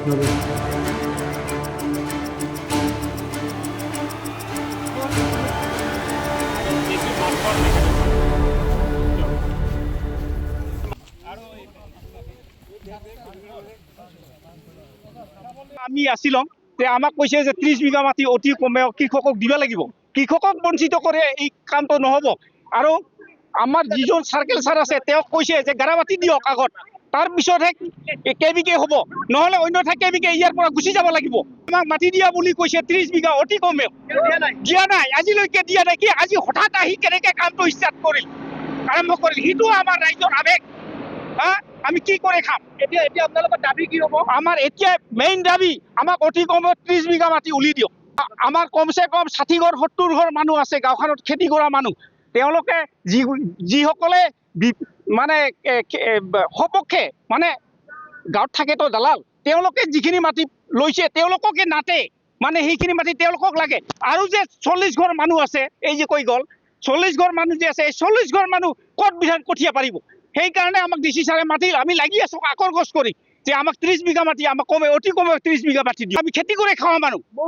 আপনাদের আমি আছিলাম, তে আমাক কৈছে যে ত্ৰিছ বিঘা মাটি অতি কমেও কৃষকক দিব লাগিব। কৃষকক বঞ্চিত কৰে এই কামটো নহ'ব। আৰু আমাৰ যিজন চাৰ্কেল ছাৰ আছে, তেওঁক কৈছে যে গাৰা মাটি দিয়ক আগত। তাৰপিছতহে কে বি কে হ'ব। নহ'লে অন্যথা কে বি কে ইয়াৰ পৰা গুচি যাব লাগিব। আমাক মাটি দিয়া বুলি কৈছে ত্ৰিছ বিঘা অতি কমেও। দিয়া নাই। আজিলৈকে দিয়া নাই। কি আজি হঠাৎ আহি কেনেকৈ কামটো ষ্টাৰ্ট কৰিল? আৰম্ভ কৰিল। সেইটো আমাৰ ৰাইজৰ আৱেগ। হা? আমি কি কৰি খাম? এতিয়া এতিয়া আপোনালোকৰ দাবি কি হ'ব? আমাৰ এতিয়া মেইন দাবি আমাক অতি কমেও ত্ৰিছ বিঘা মাটি উলি দিয়ক। আ- আমাৰ কমচে কম ষাঠি ঘৰ সত্তৰ ঘৰ মানুহ আছে গাঁওখনত খেতি কৰা মানুহ। তেওঁলোকে যি যিসকলে মানে সপক্ষে মানে গাঁৱত থাকেতো দালাল, তেওঁলোকে যিখিনি মাটি লৈছে, তেওঁলোককে নাতে মানে সেইখিনি মাটি তেওঁলোকক লাগে। আৰু যে চল্লিছ ঘৰ মানুহ আছে, এই যে কৈ গ'ল চল্লিছ ঘৰ মানুহ যে আছে, এই চল্লিছ ঘৰ মানুহ ক'ত বিধান কঠীয়া পাৰিব? সেইকাৰণে আমাক ডি চি ছাৰে মাতিল, আমি লাগি আছো আকৰ গছ কৰি, যে আমাক ত্ৰিছ বিঘা মাটি, আমাক কমে, অতি কমে ত্ৰিছ বিঘা মাটি দিয়ক। আমি খেতি কৰি খাওঁ মানুহ।